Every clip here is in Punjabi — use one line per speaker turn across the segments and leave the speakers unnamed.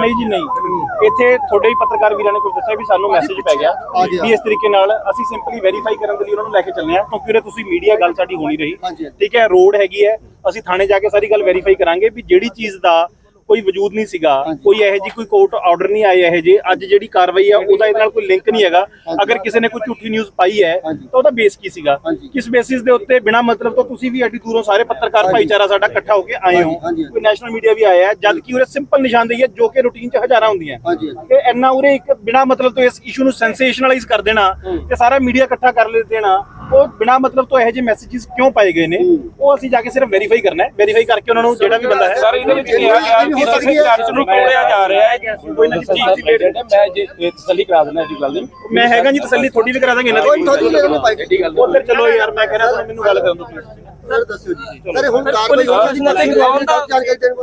ਨਹੀਂ ਜੀ ਨਹੀਂ ਇੱਥੇ ਤੁਹਾਡੇ ਹੀ ਪੱਤਰਕਾਰ ਵੀਰਾਂ ਨੇ ਕੁਝ ਦੱਸਿਆ ਵੀ ਸਾਨੂੰ ਮੈਸੇਜ ਪੈ ਗਿਆ। ਵੀ ਇਸ ਤਰੀਕੇ ਨਾਲ ਅਸੀਂ ਸਿੰਪਲੀ ਵੈਰੀਫਾਈ ਕਰਨ ਦੇ ਲਈ ਉਹਨਾਂ ਨੂੰ ਲੈ ਕੇ ਚੱਲੇ ਆ ਕਿਉਂਕਿ ਉਰੇ ਤੁਸੀਂ ਮੀਡੀਆ ਗੱਲ ਸਾਡੀ ਹੋਣੀ ਰਹੀ। ਠੀਕ ਹੈ ਰੋਡ ਹੈਗੀ ਹੈ ਅਸੀਂ ਥਾਣੇ ਜਾ ਕੇ ਸਾਰੀ ਗੱਲ ਵੈਰੀਫਾਈ ਕਰਾਂਗੇ ਵੀ ਜਿਹੜੀ ਚੀਜ਼ ਦਾ ਕੋਈ ਵਜੂਦ ਨਹੀਂ ਸੀਗਾ ਕੋਈ ਇਹੋ ਜੀ ਕੋਈ ਕੋਰਟ ਆਰਡਰ ਨਹੀਂ ਆਏ ਇਹੋ ਜੇ ਅੱਜ ਜਿਹੜੀ ਕਾਰਵਾਈ ਹੈ ਉਹਦਾ ਇਹਦੇ ਨਾਲ ਕੋਈ ਲਿੰਕ ਨਹੀਂ ਹੈਗਾ ਅਗਰ ਕਿਸੇ ਨੇ ਕੋਈ ਝੂਠੀ ਨਿਊਜ਼ ਪਾਈ ਹੈ। ਤਾਂ ਉਹਦਾ ਬੇਸ ਕੀ ਸੀਗਾ। ਕਿਸ ਬੇਸਿਸ ਦੇ ਉੱਤੇ ਬਿਨਾ ਮਤਲਬ ਤੋਂ ਤੁਸੀਂ ਵੀ ਐਡੀ ਦੂਰੋਂ ਸਾਰੇ ਪੱਤਰਕਾਰ। ਭਾਈਚਾਰਾ ਸਾਡਾ ਇਕੱਠਾ ਹੋ ਕੇ ਆਏ ਹੋ। ਕੋਈ ਨੈਸ਼ਨਲ ਮੀਡੀਆ ਵੀ ਆਇਆ ਹੈ ਜਦ ਕਿ ਉਰੇ ਸਿੰਪਲ ਨਿਸ਼ਾਨਦੇਹੀ ਹੈ ਜੋ ਕਿ ਰੂਟੀਨ 'ਚ ਹਜ਼ਾਰਾਂ ਹੁੰਦੀਆਂ ਤੇ ਇੰਨਾ ਉਰੇ ਇੱਕ ਬਿਨਾ ਮਤਲਬ ਤੋਂ ਇਸ ਇਸ਼ੂ ਨੂੰ ਸੈਂਸੇਸ਼ਨਲਾਈਜ਼ ਕਰ ਦੇਣਾ ਤੇ ਸਾਰਾ ਮੀਡੀਆ ਇਕੱਠਾ ਕਰ ਲੈ ਦੇਣਾ ਉਹ ਬਿਨਾ ਮਤਲਬ ਤੋਂ ਇਹੋ ਜਿਹੇ ਮੈਸੇजेस ਕਿਉਂ ਪਾਏ ਗਏ ਨੇ? ਉਹ ਅਸੀਂ ਜਾ ਕੇ ਸਿਰਫ ਵੈਰੀਫਾਈ ਕਰਨਾ ਹੈ। ਵੈਰੀਫਾਈ ਕਰਕੇ ਉਹਨਾਂ ਨੂੰ ਜਿਹੜਾ ਵੀ ਬੰਦਾ ਹੈ।
ਸਰ ਇਹਦੇ ਵਿੱਚ ਕਿਹਾ ਗਿਆ ਕਿ ਅਸੀਂ ਚਰਚ ਨੂੰ ਤੋੜਿਆ ਜਾ ਰਿਹਾ ਹੈ।
ਕੋਈ ਨਾ ਜੀ
ਮੈਂ ਜੇ ਤਸੱਲੀ ਕਰਾ ਦਿੰਦਾ ਇਸ ਗੱਲ ਦੀ।
ਮੈਂ ਹੈਗਾ ਜੀ ਤਸੱਲੀ ਥੋੜੀ ਵੀ ਕਰਾ ਦਾਂਗੇ ਇਹਨਾਂ
ਕੋਈ ਥੋੜੀ
ਦੀ
ਲੈ ਲੈਣੇ ਭਾਈ
ਉਧਰ ਚਲੋ ਯਾਰ ਮੈਂ ਕਹਿ ਰਿਹਾ ਤੁਹਾਨੂੰ ਮੈਨੂੰ ਗੱਲ ਕਰਨ ਦਿਓ please।
ਸਰ ਦੱਸਿਓ ਜੀ। ਸਰ ਹੁਣ ਕਾਰਵਾਈ ਹੋ ਰਹੀ ਹੈ। ਜੀ ਜਾਣਕਾਰੀ ਦੇਣ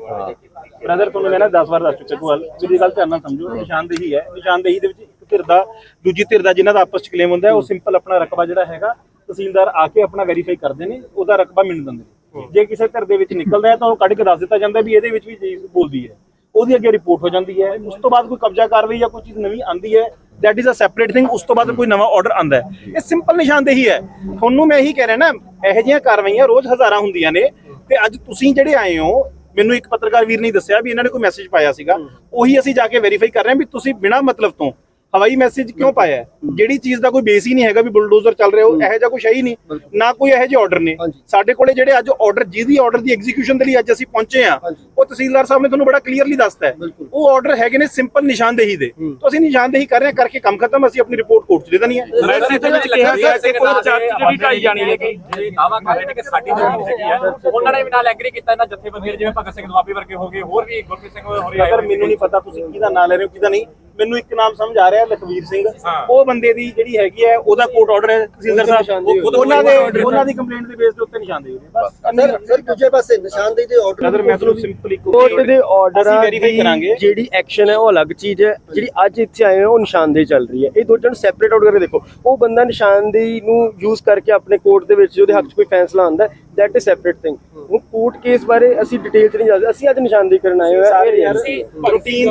ਵਾਸਤੇ
ਬ੍ਰਦਰ ਤੁਹਾਨੂੰ ਮੈਂ ਨਾ 10 ਵਾਰ ਦੱਸ ਚੁੱਕਾ ਕੋਲ ਮੇਰੀ ਗੱਲ ਧਿਆਨ ਨਾਲ ਸਮਝੋ। ਨਿਸ਼ਾਨਦੇਹੀ ਹੈ। ਨਿਸ਼ਾਨਦੇਹੀ ਦੇ ਵਿੱਚ ਇੱਕ ਧਿਰ ਦਾ, ਦੂਜੀ ਧਿਰ ਦਾ ਜਿਨ੍ਹਾਂ ਦਾ ਆਪਸ ਚ ਕਲੇਮ ਹੁੰਦਾ ਉਹ ਸਿੰਪਲ ਆਪਣਾ ਰਕਬਾ ਜਿਹੜਾ ਹੈਗਾ, ਤਹਿਸੀਲਦਾਰ ਆ ਕੇ ਆਪਣਾ ਵੈਰੀਫਾਈ ਕਰਦੇ ਨੇ, ਉਹਦਾ ਰਕਬਾ ਮਿਲ ਦਿੰਦੇ ਨੇ। ਜੇ ਕਿਸੇ ਧਿਰ ਦੇ ਵਿੱਚ ਨਿਕਲਦਾ ਹੈ, ਤਾਂ ਉਹ ਕੱਢ ਕੇ ਦੱਸ ਦਿੱਤਾ ਜਾਂਦਾ ਵੀ ਇਹਦੇ ਵਿੱਚ ਵੀ ਚੀਜ਼ ਬੋਲਦੀ ਹੈ। ਉਹਦੀ ਅੱਗੇ ਰਿਪੋਰਟ ਹੋ ਜਾਂਦੀ ਹੈ। ਉਸ ਤੋਂ ਬਾਅਦ ਕੋਈ ਕਬਜ਼ਾ ਕਾਰਵਾਈ ਜਾਂ ਕੋਈ ਚੀਜ਼ ਨਵੀਂ ਆਂਦੀ ਹੈ that is a separate thing ਉਸ ਤੋਂ ਬਾਅਦ ਕੋਈ ਨਵਾਂ ਆਰਡਰ ਆਂਦਾ ਹੈ। ਇਹ ਸਿੰਪਲ ਨਿਸ਼ਾਨਦੇਹੀ ਹੈ। ਤੁਹਾਨੂੰ ਮੈਂ ਇਹੀ ਕਹਿ ਰਿਹਾ ਨਾ, ਇਹੋ ਜਿਹੀਆਂ ਕਾਰਵਾਈਆਂ ਰੋਜ਼ ਹਜ਼ਾਰਾਂ ਹੁੰਦੀਆਂ ਨੇ। ਤੇ ਅੱਜ ਤੁਸੀਂ ਜਿਹੜੇ ਆਏ ਹੋ ਮੈਨੂੰ ਇੱਕ ਪੱਤਰਕਾਰ ਵੀਰ ਨੇ ਦੱਸਿਆ ਵੀ ਇਹਨਾਂ ਨੇ ਕੋਈ ਮੈਸੇਜ ਪਾਇਆ ਸੀਗਾ। ਉਹੀ ਅਸੀਂ ਜਾ ਕੇ ਵੈਰੀਫਾਈ ਕਰ ਰਹੇ ਹਾਂ ਵੀ ਤੁਸੀਂ ਬਿਨਾਂ ਮਤਲਬ ਤੋਂ ਹਵਾਈ ਮੈਸੇਜ ਕਿਉਂ ਪਾਇਆ ਹੈ? ਜਿਹੜੀ ਚੀਜ਼ ਦਾ ਕੋਈ ਬੇਸ ਹੀ ਨਹੀਂ ਹੈਗਾ ਵੀ ਬੁਲਡੋਜ਼ਰ ਚੱਲ ਰਿਹਾ ਉਹ ਇਹੋ ਜਿਹਾ ਕੁਛ ਹੈ ਹੀ ਨਹੀਂ ਨਾ ਕੋਈ ਇਹੋ ਜਿਹੇ ਆਰਡਰ ਨੇ।
ਹਾਂਜੀ।
ਸਾਡੇ ਕੋਲੇ ਜਿਹੜੇ ਅੱਜ ਆਰਡਰ ਜਿਹਦੀ ਆਰਡਰ ਦੀ ਐਗਜ਼ੀਕਿਊਸ਼ਨ ਦੇ ਲਈ ਅੱਜ ਅਸੀਂ ਪਹੁੰਚੇ ਆ
ਹਾਂਜੀ।
ਉਹ ਤਹਿਸੀਲਦਾਰ ਸਾਹਿਬ ਨੇ ਤੁਹਾਨੂੰ ਬੜਾ ਕਲੀਅਰਲੀ ਦੱਸਤਾ ਹੈ।
ਬਿਲਕੁਲ।
ਉਹ ਆਰਡਰ ਹੈਗੇ ਨੇ ਸਿੰਪਲ ਨਿਸ਼ਾਨਦੇਹੀ ਦੇ। ਤਾਂ ਅਸੀਂ ਨਿਸ਼ਾਨਦੇਹੀ ਕਰ ਰਹੇ ਹਾਂ ਕਰਕੇ ਕੰਮ ਖਤਮ ਅਸੀਂ ਆਪਣੀ ਰਿਪੋਰਟ ਕੋਰਟ 'ਚ ਦੇ ਦੇਣੀ ਹੈ।
ਵੈਸੇ ਵਿੱਚ ਕਿਹਾ ਗਿਆ ਕਿ ਕੋਈ ਚਰਚ ਜਿਹੜੀ ਢਾਈ ਜਾਣੀ ਹੈਗੀ
ਜਿਹੜੇ ਦਾਵਾ ਕਰ ਰਹੇ ਨੇ ਕਿ ਸਾਡੀ ਜ਼ਮੀਨ ਹੈਗੀ ਆ ਉਹਨਾਂ ਨੇ ਵੀ ਨਾਲ ਐਗਰੀ ਕੀਤਾ ਇਹਨਾਂ ਜਥੇਬੰਦੀਆਂ ਜਿਵੇਂ ਭਗਤ ਸਿੰਘ ਦੁਆਬੀ ਵਰਗੇ ਹੋ ਗਏ ਹੋਰ ਵੀ ਗੁਰਪ੍ਰੀਤ ਸਿੰਘ ਹੋਰੀ ਆਏ
ਅਗਰ ਮੈਨੂੰ ਨਹੀਂ ਪਤਾ ਤੁਸੀਂ ਕਿਹਦਾ ਨਾਂ ਲੈ ਰਹੇ ਹੋ ਕਿਹਦਾ ਨਹੀਂ ਮੈਨੂੰ ਇੱਕ ਨਾਮ ਸਮਝ ਆ ਰਿਹਾ ਲਖਵੀਰ ਸਿੰਘ। ਉਹ ਬੰਦੇ ਦੀ ਜਿਹੜੀ ਹੈਗੀ ਹੈ ਉਹਦਾ ਕੋਰਟ ਆਰਡਰ ਹੈ ਤਹਿਸੀਲਦਾਰ ਸਾਹਿਬ। ਉਹ- ਉਹਨਾਂ ਦੇ ਉਹਨਾਂ ਦੀ ਕੰਪਲੇਂਟ ਦੇ ਬੇਸ ਦੇ ਉੱਤੇ ਨਿਸ਼ਾਨਦੇਹੀ। ਬਸ
ਸਰ ਸਰ ਦੂਜੇ ਪਾਸੇ ਨਿਸ਼ਾਨਦੇਹੀ ਦੇ ਆਰਡਰ
ਅਦਰ ਮੈਂ ਤੁਹਾਨੂੰ ਸਿੰਪਲੀ
ਕੋਰਟ ਦੇ ਆਰਡਰਾਂ
ਅਸੀਂ ਵੈਰੀਫਾਈ
ਦੀ
ਕਰਾਂਗੇ।
ਜਿਹੜੀ ਐਕਸ਼ਨ ਹੈ ਉਹ ਅਲੱਗ ਚੀਜ਼ ਹੈ। ਜਿਹੜੀ ਅੱਜ ਇੱਥੇ ਆਏ ਹੋ ਉਹ ਨਿਸ਼ਾਨਦੇਹੀ ਚੱਲ ਰਹੀ ਹੈ। ਇਹ ਦੋਨਾਂ ਨੂੰ ਸੈਪਰੇਟ ਆਊਟ ਕਰਕੇ ਦੇਖੋ ਉਹ ਬੰਦਾ ਨਿਸ਼ਾਨਦੇਹੀ ਨੂੰ ਯੂਜ਼ ਕਰਕੇ ਆਪਣੇ ਕੋਰਟ ਦੇ ਵਿੱਚ ਉਹਦੇ ਹੱਕ 'ਚ ਕੋਈ ਫੈਸਲਾ ਆਉਂਦਾ ਦੈਟ ਇਜ਼ ਸੈਪਰੇਟ ਥਿੰਗ ਹੁਣ ਕੋਰਟ ਕੇਸ ਬਾਰੇ ਅਸੀਂ ਡਿਟੇਲ 'ਚ ਨਹੀਂ ਜਾਂਦੇ ਅਸੀਂ ਅੱਜ ਨਿਸ਼ਾਨਦੇਹੀ ਕਰਨ ਆਏ ਹੋਏ
ਸਾਰੇ
ਹੈ।
ਰੂਟੀਨ